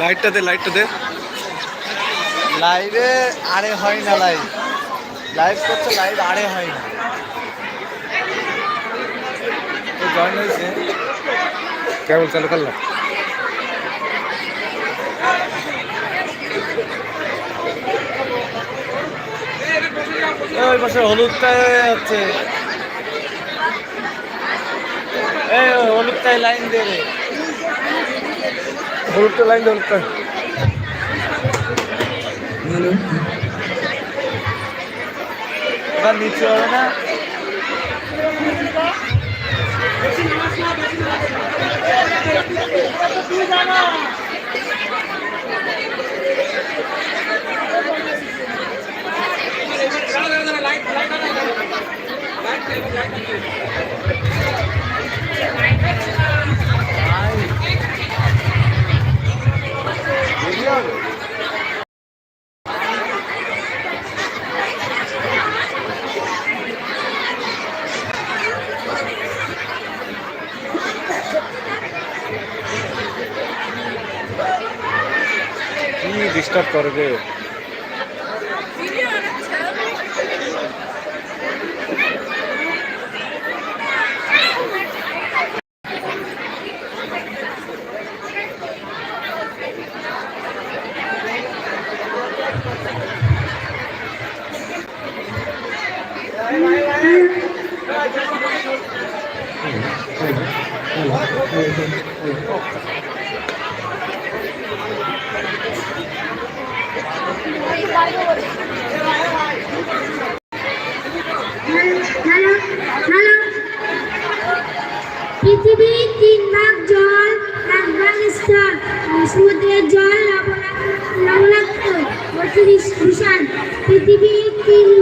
লাইটটা দে লাইটটা দে লাইভে আরে হয় না লাইভ। লাইভ করতে লাইভ আরে হয় না। জয়েন হয়েছে। কেমন চালু করলাম। ওই পাশে হলুদটা হচ্ছে। এই হলুদটাই লাইন দেবে। হলুদটা লাইন হলুদটা। নিচে হবে না? খুবই ডিস্টার্ব করবে Thank you. পৃথিবীর তিন ভাগ জল আফগানিস্তান সমুদ্রের জল লবণাক্ত অতিরিক্ত দূষণ পৃথিবীর তিন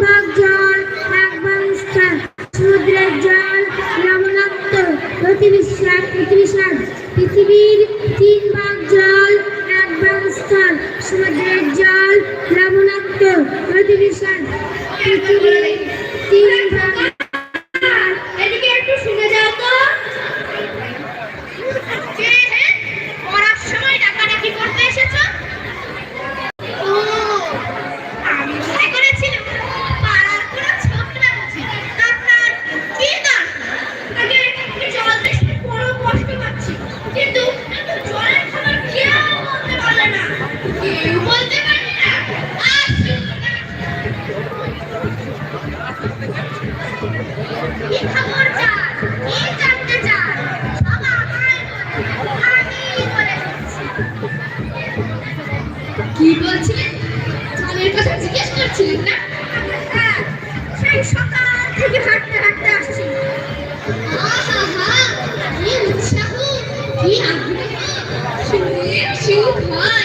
Why?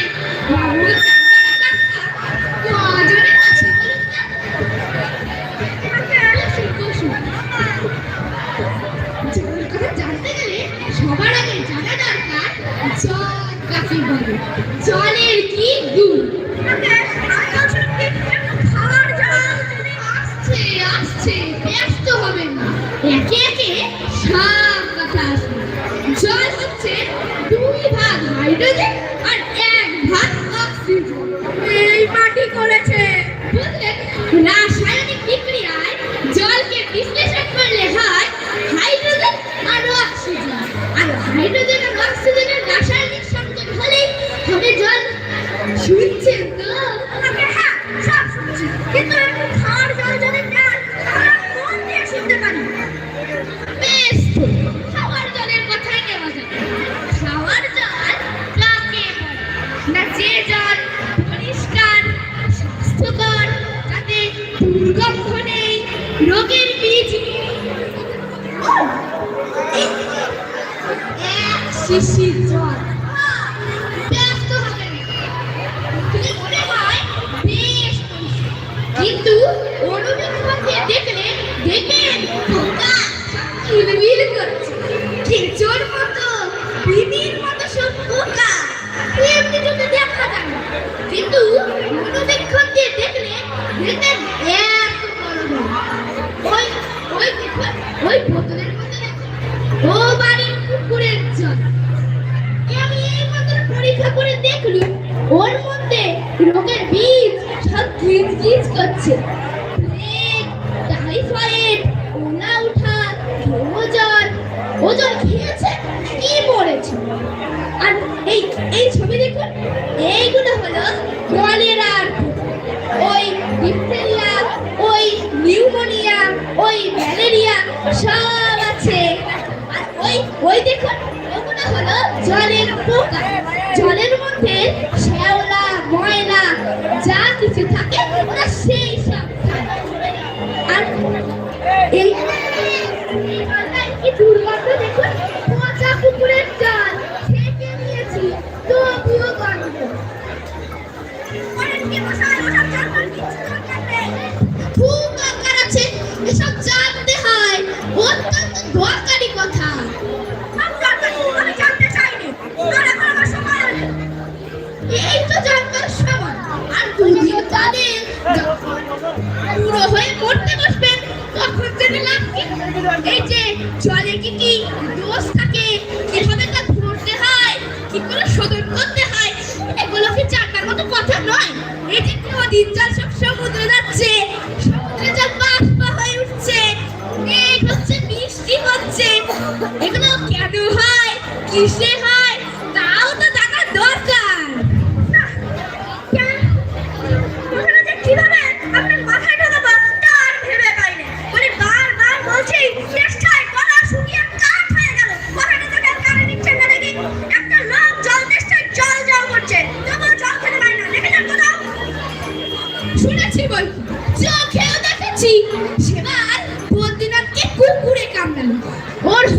พี่ตันค่ะ কিন্তু অনুবীক্ষণকে দেখলে দেখেন খোকা খিলবিল করছে। খেজোর মতো বিনির মতো সব খোকা এমনি চোখে দেখা যায় কিন্তু অনুবীক্ষণ দিয়ে দেখলে দেখেন এত বড় ওই ওই ওই বোতলের হচ্ছে প্লেগ, টাইফয়েড ওনা উঠা খেয়েছে? কি মরেছে আর এই এই ছবি দেখুন এইগুলো হলো ওই ডিপথেরিয়া ওই নিউমোনিয়া ওই ম্যালেরিয়া সব আছে। আর ওই ওই দেখুন ওগুলো হলো জলের পোকা। জলের মধ্যে 快点快点 জলে কি কি দোষ থাকে? কীভাবে তা ধরতে হয়, কি করে শোধন করতে হয়? এগুলো কি জানার মতো কথা নয়? এই যে নদীর জল সব সমুদ্রে যাচ্ছে, সমুদ্রে জল বাষ্প হয়ে উঠছে, এই হচ্ছে বৃষ্টি হচ্ছে। এগুলো কেন হয়? কিসে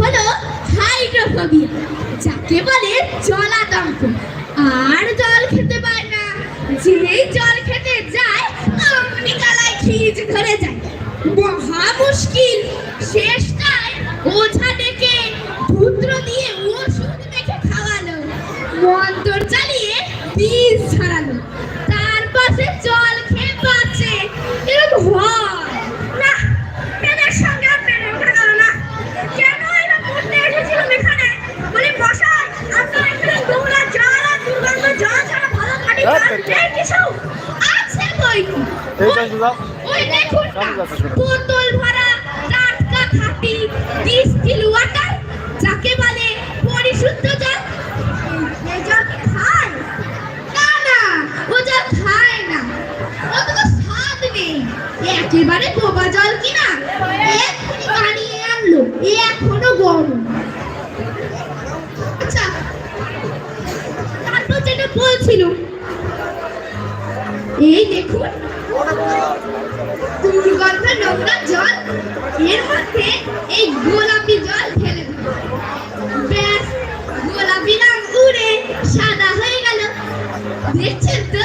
হলো হাইড্রোফোবিয়া, যাকে বলে জলাতঙ্ক। আর জল খেতে পারে না। যেই জল খেতে যায় অমনি গলায় খিচ ধরে যায়। মহা মুশকিল। শেষটায় বোতল ভরা টাটকা খাঁটি ডিস্টিল ওয়াটার যাকে বলে পরিশুদ্ধ জল। খায়? না না, ও জল খায় না। অত তো স্বাদ নেই। একেবারে বোবা জল কিনা? এক্ষুনি বানিয়ে আনলো। এখনও গরম। আচ্ছা তারপর যেটা বলছিল, এই দেখুন দুর্গন্ধ জল, এর মধ্যে এই গোলাপি জল ঢেলে দিল। গোলাপি রং উড়ে সাদা হয়ে গেল। দেখছেন তো?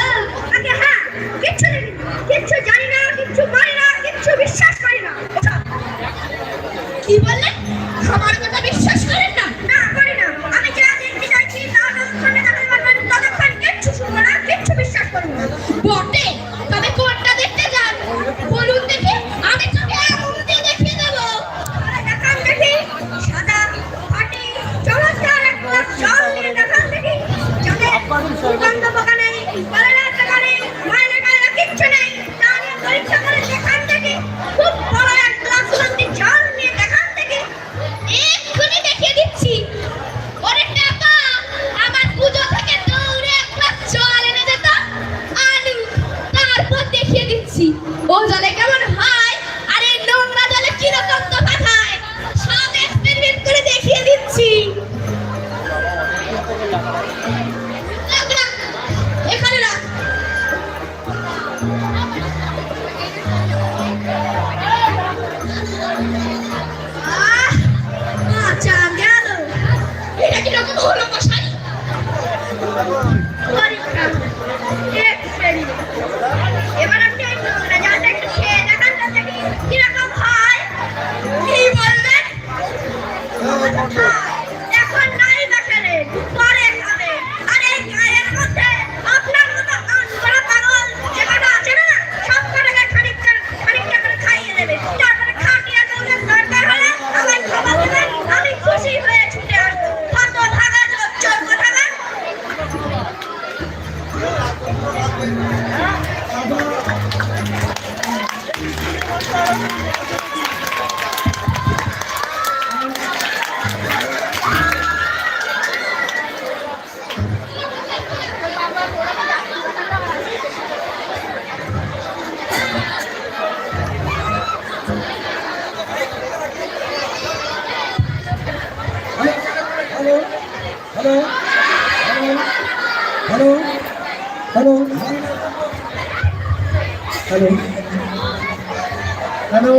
হ্যালো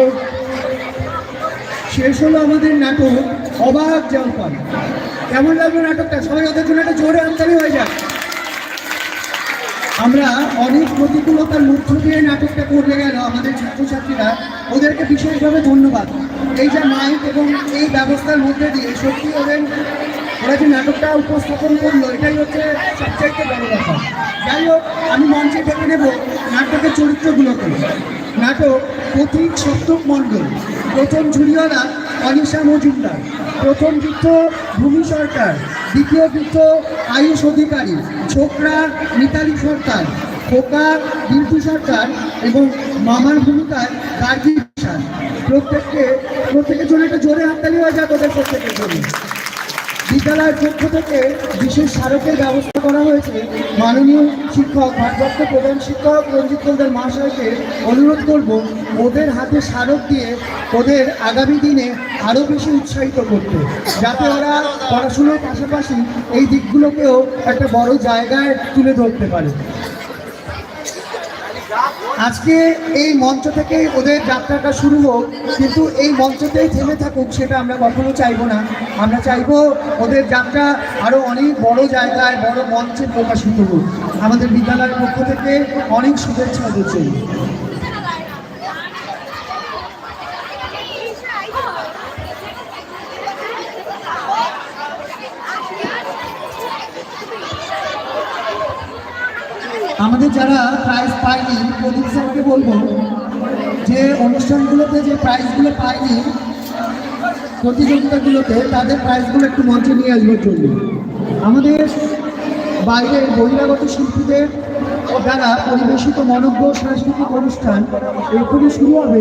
শেষ হলো আমাদের নাটক, অবাক জলপান কেমন লাগল নাটকটা? সবাই ওদের জন্য একটা জোরে আমদানি হয়ে যায় আমরা অনেক প্রতিকূলতার মধ্য দিয়ে নাটকটা করলে গেল আমাদের ছাত্রছাত্রীরা। ওদেরকে বিশেষভাবে ধন্যবাদ। এই যে মাইক এবং এই ব্যবস্থার মধ্যে দিয়ে সত্যি ওদের, ওরা যে নাটকটা উপস্থাপন করল, এটাই হচ্ছে সবচাইতে বড় কথা যাই হোক, আমি মঞ্চে ডেকে নেব নাটকের চরিত্রগুলোকে। নাটক পথিক সপ্তক মণ্ডল। প্রথম ঝুড়িওয়ালা অনিশা মজুমদার। প্রথম যুদ্ধ ভূমি সরকার। দ্বিতীয় যুদ্ধ আয়ুষ অধিকারী ছোকরা মিতালি সরকার। খোকা বিন্দু সরকার এবং মামার ভূমিকায় গার্গী প্রত্যেককে প্রত্যেকের জন্য একটা জোরে হাততালি হয়ে যাক ওদের প্রত্যেকের জন্য। বিদ্যালয়ের পক্ষ থেকে বিশেষ স্মারকের ব্যবস্থা করা হয়েছে। মাননীয় শিক্ষক, ভারপ্রাপ্ত প্রধান শিক্ষক রঞ্জিত কলদার মহাশয়কে অনুরোধ করব, ওদের হাতে স্মারক দিয়ে ওদের আগামী দিনে আরও বেশি উৎসাহিত করতে, যাতে ওরা পড়াশুনোর পাশাপাশি এই দিকগুলোকেও একটা বড় জায়গায় তুলে ধরতে পারে। আজকে এই মঞ্চ থেকে ওদের যাত্রাটা শুরু হোক, কিন্তু এই মঞ্চতেই থেমে থাকুক সেটা আমরা কখনো চাইব না। আমরা চাইব ওদের যাত্রা আরও অনেক বড় জায়গায়, বড় মঞ্চে প্রকাশিত হোক। আমাদের বিদ্যালয়ের পক্ষ থেকে অনেক শুভেচ্ছা ওদের জন্য। আমাদের যারা প্রাইজ পায়নি, প্রদীপ স্যারকে বলব যে অনুষ্ঠানগুলোতে যে প্রাইজগুলো পায়নি, প্রতিযোগিতাগুলোতে তাদের প্রাইজগুলো একটু মঞ্চে নিয়ে আসবার জন্য। আমাদের বাইরে বহিরাগত শিল্পীদের দ্বারা পরিবেশিত মনজ্ঞ সাংস্কৃতিক অনুষ্ঠান এখনই শুরু হবে।